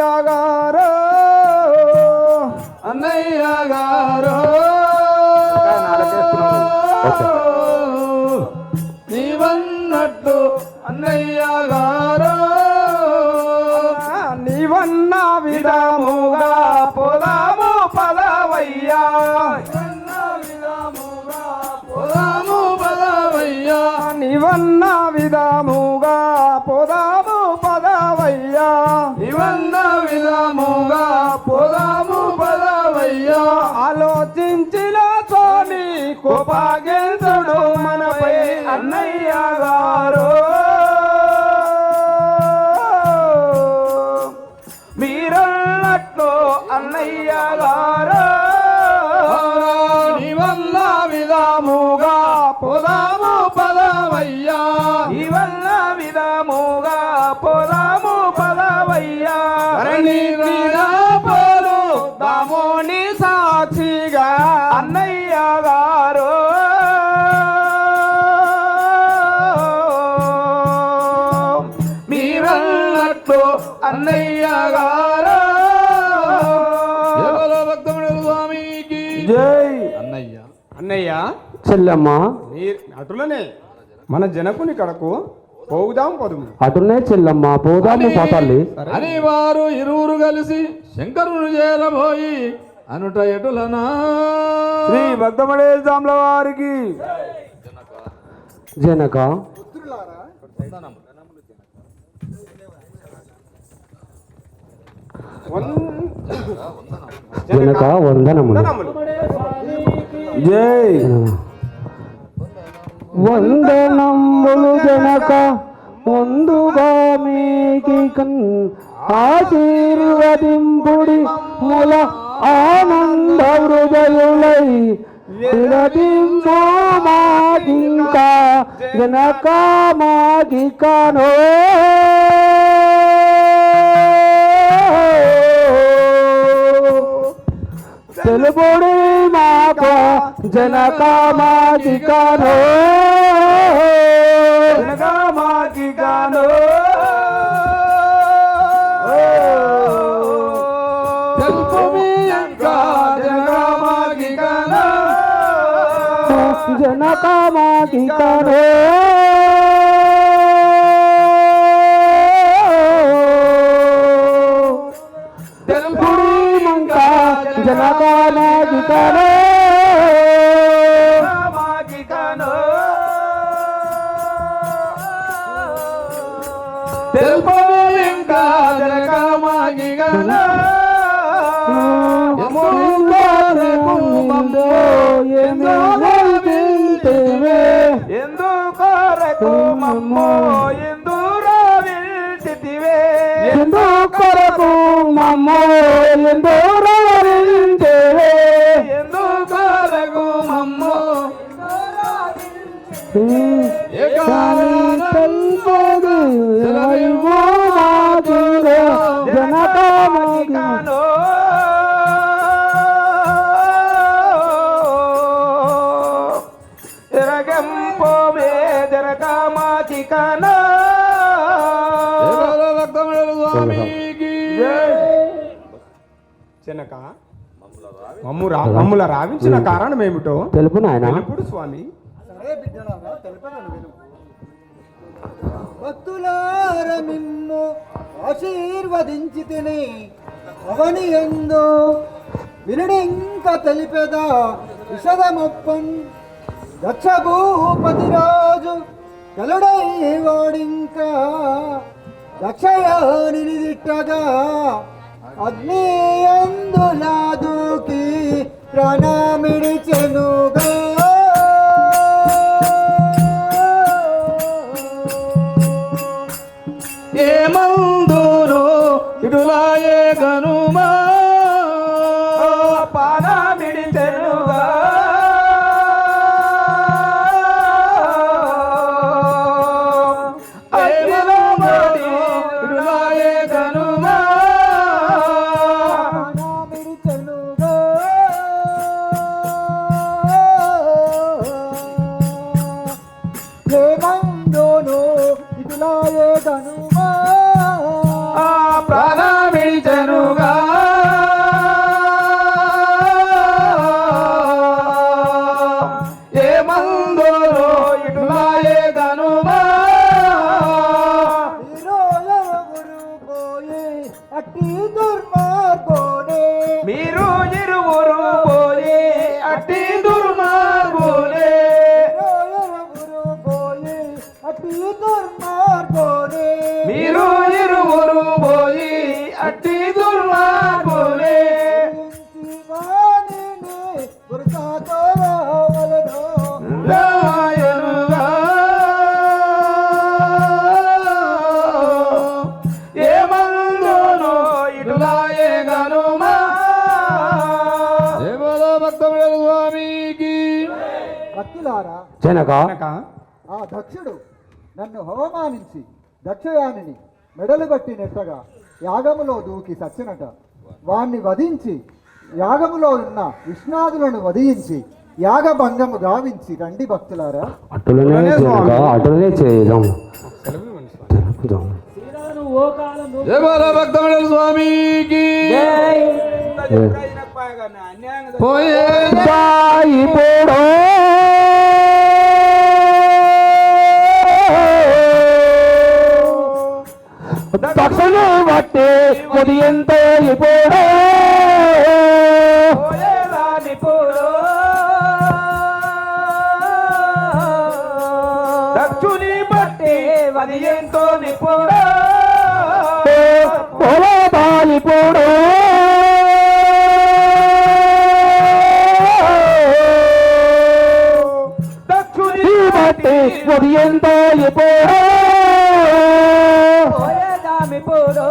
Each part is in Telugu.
అన్నయ్య గారు అన్నయ్య గారు నీవన్నట్టు అన్నయ్య గారు నీవన్న విధముగా పొలాము పదవయ్యా. పొలాము బలవయ్యా నీవన్న విధముగా పొలాము పదవయ్యా. ఇవన్న ఇవల్ల విధముగా పొలము పదవయ్యా. వీరపోరు దామోని సాక్షిగా. అన్నయ్య గారు. మీరన్నట్లు అన్నయ్య గారు. జై. అన్నయ్య. అన్నయ్య. చెల్లమ్మ. నీ అటులనే. మన జనకుని కడకు పోగుదాం పదుము. అటునే చెల్లమ్మ పోదాము పోతాలి అని వారు ఇరువురు కలిసి శంకరుని చేరబోయి అనుట ఎటులనా? శ్రీ భక్తమడేశాంల వారికి. జనక. జనక వందనములు. వందనములు. జై. వందనములు జనక ముందుగా మీకి ఆశీర్వదింపుడి మూల ఆనంద హృదయులై విరదింపు మాకింకా జనక మాకికనో. తెలుపుడి మాకు జనక మాకికనో జనగామాకి గాను తెలుపు మీ అంక జనగామాకి గాను. జనక మాకికనో తెలుపుడి మంక జనక మాకికనో జనగామాకి గాను తెలుపు మీ అంక జనగామాకి గాను. ఎందుకొరకు మమ్మో ఎందురా విల్చితివే కొరకు మమ్మో ఎందోరించేవే స్వామికి చిన్నక మమ్ము మమ్ముల రావించిన కారణం ఏమిటో తెలుపు నాయన? తెలుపుడు స్వామి. భక్తులార మిమ్ము ఆశీర్వదించి తిని అవని ఎందు వినుడింక తెలిపెదా విషదమొప్పన్ దక్ష భూపతి రాజు కలుడై వాడింకా దక్షయాని దిట్టగా అగ్ని అందులా దూకి ప్రాణమిడిచెనుగా ఏమందురు ఇటులాయే గను అట్టి దుర్మార్గులే వాణిని వృతాతో రావలెను. రాయనుగా ఏ మందులో ఇటులాయే గనుమా. స్వామికి భక్తులారా జనక. కనుక ఆ దక్షుడు నన్ను అవమానించి దక్షయానిని మెడలు కట్టి నెట్టగా యాగములో దూకి సచ్చినట. వాణ్ణి వధించి యాగములో ఉన్న విష్ణాదులను వధించి యాగభంగము గావించి రండి భక్తులారా. అటులనే అటులనే చేద్దాం స్వామికి పోయే తక్షణ బట్టి కొది ఎంతో ఇపోడో దక్షుని బట్టి అది ఎంతో నిపుణుడు పొలో బాలి పోడో దక్షుని బట్టి కొది ఎంతో ఇపోడో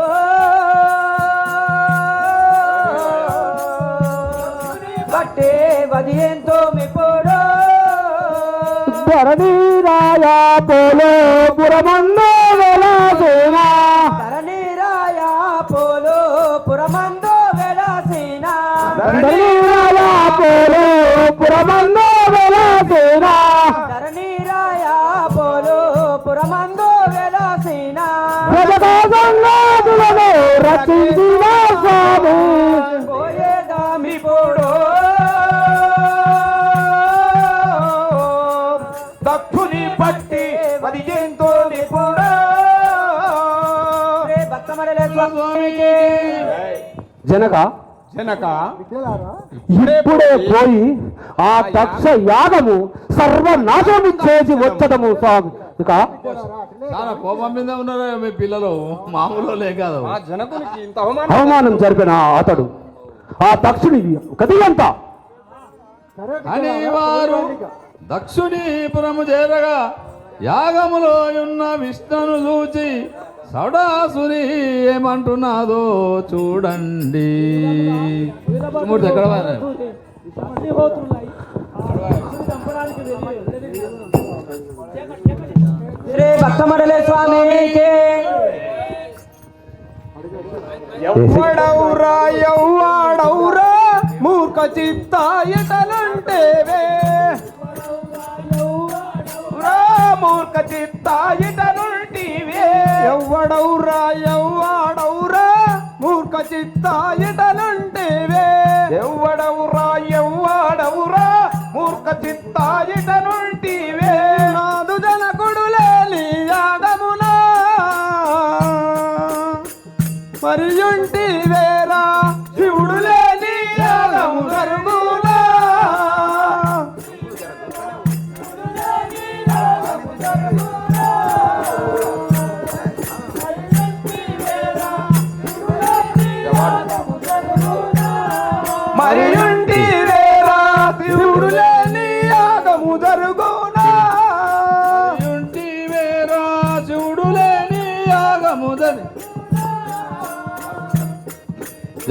బట్టే వది ఎంతో మిపోడో ధరణి రాయా పోలో పురమన్నో రచించి రచించిన స్వామి పోయేదా మిపోడో దక్షుని అది ఎంతో నిపుణుడు స్వామికి జనక జనక ఇప్పుడే పోయి ఆ దక్ష యాగము సర్వనాశనం చేసి వచ్చదము స్వామి. ఇక? చాలా కోపం మీద ఉన్నారు మీ పిల్లలు? మామూలు లే కాదు. ఆ జనకునికి ఇంత అవమానం అవమానం జరిపిన అతడు. ఆ దక్షుడి గది ఎంత అని వారు. దక్షుని పురము చేరగా యాగములో ఉన్న విష్ణును చూచి సౌడాసుని ఏమంటున్నాదో చూడండి. మూడు ఎక్కడ? శ్రీ భక్తమడలే స్వామికి ఎవ్వడవురా ఎవ్వాడౌరా మూర్ఖ చిత్త ఇటలుంటేవే. మూర్ఖ చిత్త ఇటలుంటివే. ఎవ్వడవురా ఎవ్వాడవురా మూర్ఖ చిత్త ఇటలుంటివే. ఎవ్వడవురా ఎవ్వాడవురా మూర్ఖ చిత్త ఇటనుంటివే మరియుంటి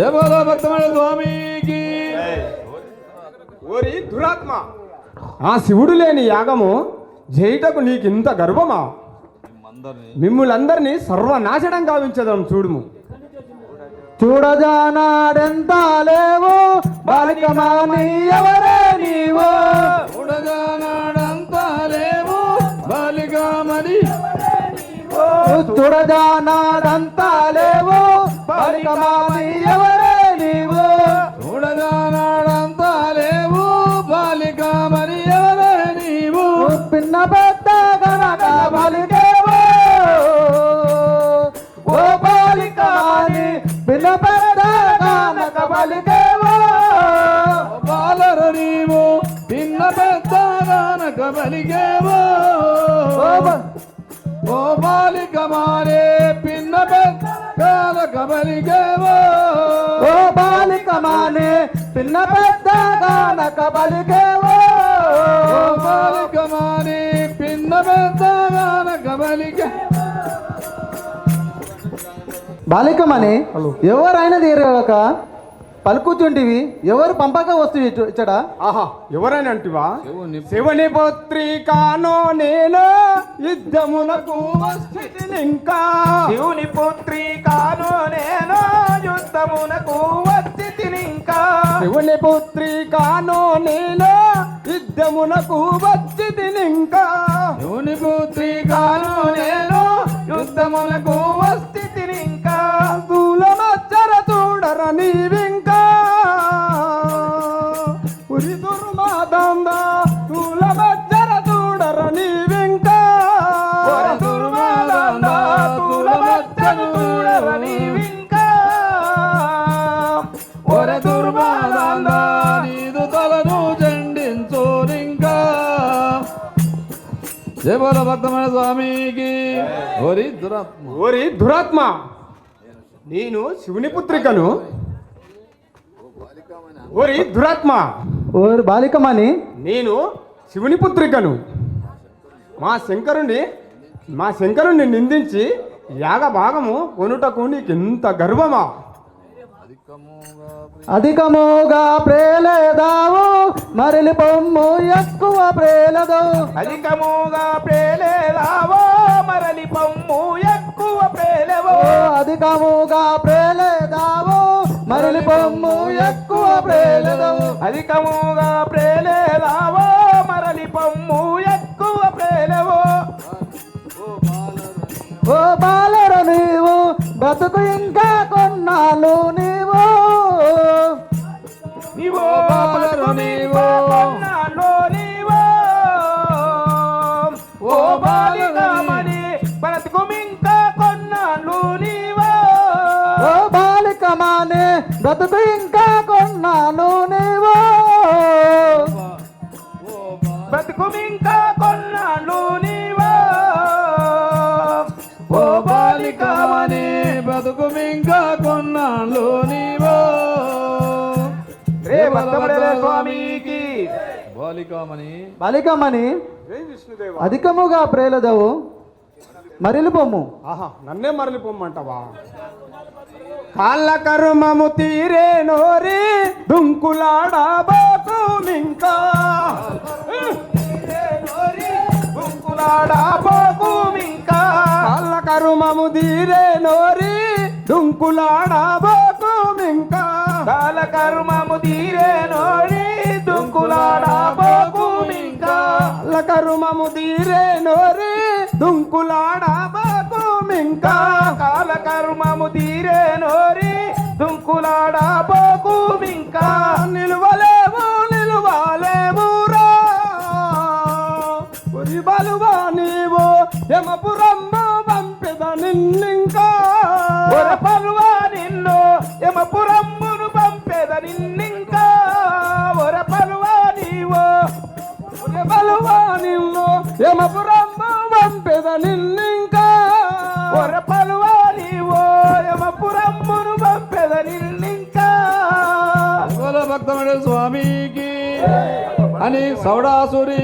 భక్తమైన స్వామికి. ఓరి దురాత్మ. ఆ శివుడు లేని యాగము జైటకు నీకింత గర్వమా? మిమ్ములందరినీ సర్వనాశనం గావించదాం చూడుము. చూడజానాడెంత లేవు? బాలికమాని ఎవరే నీవు. చూడగానాడంతా లేవు? బాలికామని చూడజానాడంత లేవు? బాలికమాని ఎవరే నీవు చూడగా నాడంతా లేవు. బాలిక మరి ఎవరే నీవు పిన్నపే బలిగేవో ఓ బాలికమాని పిన్న పెద్ద గనక బాలికేవో ఓ బాలిక మారే పిన్న పెద్ద గానక బలిగే బాలికమని ఎవరైనా తీరక పలుకుతుంటివి. ఎవరు పంపక వస్తువు ఇచ్చడా? ఆహా ఎవరైనా అంటివా? శివుని శివుని పుత్రికానో నేను యుద్ధమునకు ఇంకా శివుని పుత్రికాను నేను యుద్ధమునకు వచ్చితిని ఇంకా శివుని పుత్రికానో నేను యుద్ధమునకు వచ్చితిని ఇంకా శివుని పుత్రికాను నేను యుద్ధములకు వస్థితిని ఇంకా దూలమచ్చర చూడర నీవింకా జయబోల భక్తమైన స్వామికి. ఓరి దురాత్మ. ఓరి దురాత్మ. నేను శివుని పుత్రికను. ఓరి దురాత్మ. ఓరు బాలికమని నేను శివుని పుత్రికను. మా శంకరుణ్ణి మా శంకరుణ్ణి నిందించి యాగ భాగము కొనుటకు నీకు ఇంత గర్వమా? అధికముగా ప్రేలేదావు మరలి పొమ్ము ఎక్కువ ప్రేలదు. అధికముగా ప్రేలేదావో మరలి పమ్ము ఎక్కువ ప్రేలవో. అధికముగా ప్రేలేదావు మరలి పొమ్ము ఎక్కువ ప్రేలదు. అధికముగా ప్రేలేదావో మరలి పమ్ము ఎక్కువ ప్రేలవో. ఓ బాలర నీవు బతుకు బాలికమని బాలికమని అధికముగా ప్రేలదవు. మరిలి పొమ్ము ఆహా నన్నే మరలిపోమ్మంటావా? కాళ్ళ కర్మము తీరే నోరి దుంకులాడబోకు మింకా. గుంకులాడబోకుమింకా కాళ్ళ కర్మము తీరే నోరి దుంకులాడబోకు మింకా. కాల కర్మము తీరే నోడి కరుమము తీరే నోరి దుంకులాడబోకు మింకా. కాల కరుమము తీరే నోరి దుంకులాడబోకుమింకా నిలు యమపురమ్మ పంపిద నిన్నింకా ఒర పలువా ఓ యమపురమ్మును పంపెద నిన్నింకా భక్తమైన స్వామికి అని సౌడాసురి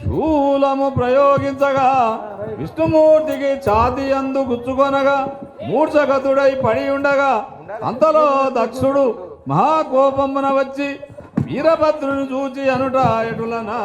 శూలము ప్రయోగించగా విష్ణుమూర్తికి ఛాతి అందు గుచ్చుకొనగా మూర్ఛగతుడై పడి ఉండగా అంతలో దక్షుడు మహాకోపమున వచ్చి వీరభద్రుని చూచి అనుట ఎటులనా